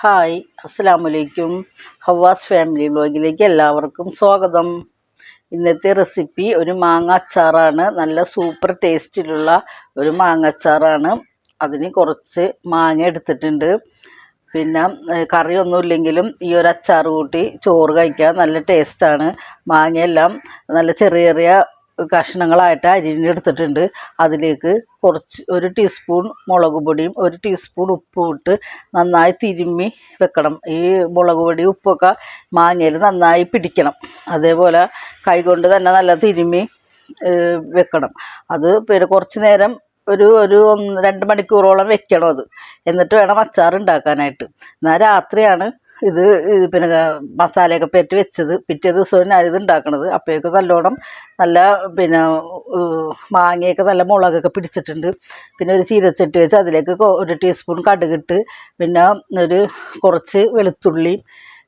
Hi അസ്സാം വലൈക്കും ഹവാസ് family വ്ലോഗിലേക്ക് എല്ലാവർക്കും സ്വാഗതം. ഇന്നത്തെ റെസിപ്പി ഒരു മാങ്ങ അച്ചാറാണ്. നല്ല സൂപ്പർ ടേസ്റ്റിലുള്ള ഒരു മാങ്ങ അച്ചാറാണ്. അതിന് കുറച്ച് മാങ്ങ എടുത്തിട്ടുണ്ട്. പിന്നെ കറി കറിയൊന്നും ഇല്ലെങ്കിലും ഈ ഒരു അച്ചാർ കൂട്ടി ചോറ് കഴിക്കാൻ നല്ല ടേസ്റ്റാണ്. മാങ്ങയെല്ലാം നല്ല ചെറിയ ചെറിയ കഷ്ണങ്ങളായിട്ട് അരിഞ്ഞെടുത്തിട്ടുണ്ട്. അതിലേക്ക് കുറച്ച് ഒരു ടീസ്പൂൺ മുളക് പൊടിയും ഒരു ടീസ്പൂൺ ഉപ്പും ഇട്ട് നന്നായി തിരുമ്മി വെക്കണം. ഈ മുളക് പൊടി ഉപ്പൊക്കെ മാങ്ങയിൽ നന്നായി പിടിക്കണം. അതേപോലെ കൈകൊണ്ട് തന്നെ നല്ല തിരുമ്മി വെക്കണം. അത് പിന്നെ കുറച്ച് നേരം ഒരു ഒരു ഒന്ന് രണ്ട് മണിക്കൂറോളം വെക്കണം അത്. എന്നിട്ട് വേണം അച്ചാർ ഉണ്ടാക്കാനായിട്ട്. എന്നാൽ രാത്രിയാണ് ഇത് പിന്നെ മസാലയൊക്കെ പെരട്ടി വെച്ചത്. പിറ്റേ ദിവസം ഞാനിത് ഉണ്ടാക്കണത്. അപ്പോഴേക്കും നല്ലോണം നല്ല പിന്നെ മാങ്ങയൊക്കെ നല്ല മുളകൊക്കെ പിടിച്ചിട്ടുണ്ട്. പിന്നെ ഒരു ചീരച്ചട്ടി വെച്ച് അതിലേക്ക് ഒരു ടീസ്പൂൺ കടുകിട്ട് പിന്നെ ഒരു കുറച്ച് വെളുത്തുള്ളി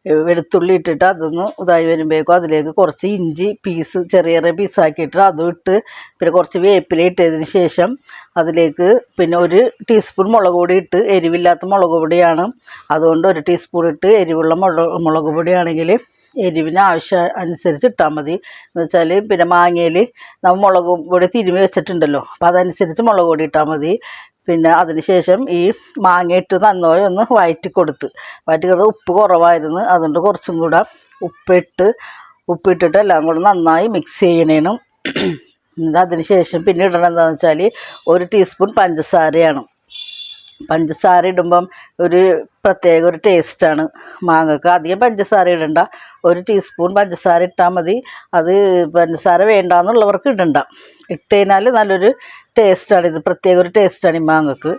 വെളുത്തുള്ളി ഇട്ടിട്ട് അതൊന്ന് ഇതായി വരുമ്പോഴേക്കും അതിലേക്ക് കുറച്ച് ഇഞ്ചി പീസ് ചെറിയ ചെറിയ പീസാക്കിയിട്ട് അതും ഇട്ട് പിന്നെ കുറച്ച് വേപ്പില ഇട്ടതിന് ശേഷം അതിലേക്ക് പിന്നെ ഒരു ടീസ്പൂൺ മുളക് പൊടി ഇട്ട് എരിവില്ലാത്ത മുളക് പൊടിയാണ്. അതുകൊണ്ട് ഒരു ടീസ്പൂൺ ഇട്ട് എരിവുള്ള മുളക് മുളക് പൊടിയാണെങ്കിൽ എരിവിന് ആവശ്യം അനുസരിച്ച് ഇട്ടാൽ മതി. എന്ന് വെച്ചാൽ പിന്നെ മാങ്ങയിൽ നമ്മൾ മുളക് പൊടി തിരുമി വെച്ചിട്ടുണ്ടല്ലോ. അപ്പോൾ അതനുസരിച്ച് മുളക് പൊടി ഇട്ടാൽ മതി. പിന്നെ അതിനുശേഷം ഈ മാങ്ങയിട്ട് നന്നായി ഒന്ന് വഴറ്റി കൊടുത്ത്. വഴറ്റി കൊടുത്ത് ഉപ്പ് കുറവായിരുന്നു. അതുകൊണ്ട് കുറച്ചും കൂടെ ഉപ്പിട്ട് ഉപ്പിട്ടിട്ട് എല്ലാം കൂടെ നന്നായി മിക്സ് ചെയ്യണേനും. അതിന് ശേഷം പിന്നെ ഇടണം എന്താണെന്ന് വെച്ചാൽ ഒരു ടീസ്പൂൺ പഞ്ചസാരയാണ്. പഞ്ചസാര ഇടുമ്പം ഒരു പ്രത്യേക ഒരു ടേസ്റ്റാണ്. മാങ്ങക്ക് അധികം പഞ്ചസാര ഇടണ്ട. ഒരു ടീസ്പൂൺ പഞ്ചസാര ഇട്ടാൽ മതി. അത് പഞ്ചസാര വേണ്ടാന്നുള്ളവർക്ക് ഇടണ്ട. ഇട്ട് കഴിഞ്ഞാൽ നല്ലൊരു ടേസ്റ്റാണ്. ഇത് പ്രത്യേക ഒരു ടേസ്റ്റാണ് ഈ മാങ്ങക്ക്.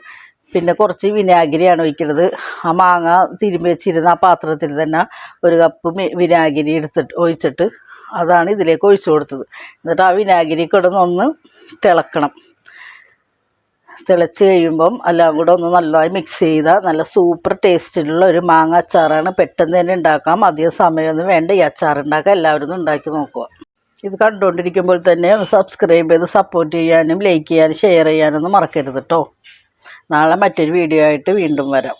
പിന്നെ കുറച്ച് വിനാഗിരിയാണ് ഒഴിക്കുന്നത് ആ മാങ്ങ തിരുമ്പി വെച്ചിരുന്ന ആ പാത്രത്തിൽ തന്നെ ഒരു കപ്പ് വിനാഗിരി എടുത്തിട്ട് ഒഴിച്ചിട്ട് അതാണ് ഇതിലേക്ക് ഒഴിച്ചു കൊടുത്തത്. എന്നിട്ട് ആ വിനാഗിരി കിടന്നൊന്ന് തിളക്കണം. തിളച്ച് കഴിയുമ്പം എല്ലാം കൂടെ ഒന്ന് നല്ലതായി മിക്സ് ചെയ്താൽ നല്ല സൂപ്പർ ടേസ്റ്റിലുള്ള ഒരു മാങ്ങ അച്ചാറാണ് പെട്ടെന്ന് തന്നെ ഉണ്ടാക്കാം. അധികം സമയമൊന്നും വേണ്ട. ഈ അച്ചാർ ഉണ്ടാക്കാൻ എല്ലാവരും ഉണ്ടാക്കി നോക്കുക. ഇത് കണ്ടുകൊണ്ടിരിക്കുമ്പോൾ തന്നെ സബ്സ്ക്രൈബ് ചെയ്ത് സപ്പോർട്ട് ചെയ്യാനും ലൈക്ക് ചെയ്യാനും ഷെയർ ചെയ്യാനൊന്നും മറക്കരുത് കേട്ടോ നാളെ മറ്റൊരു വീഡിയോ ആയിട്ട് വീണ്ടും വരാം.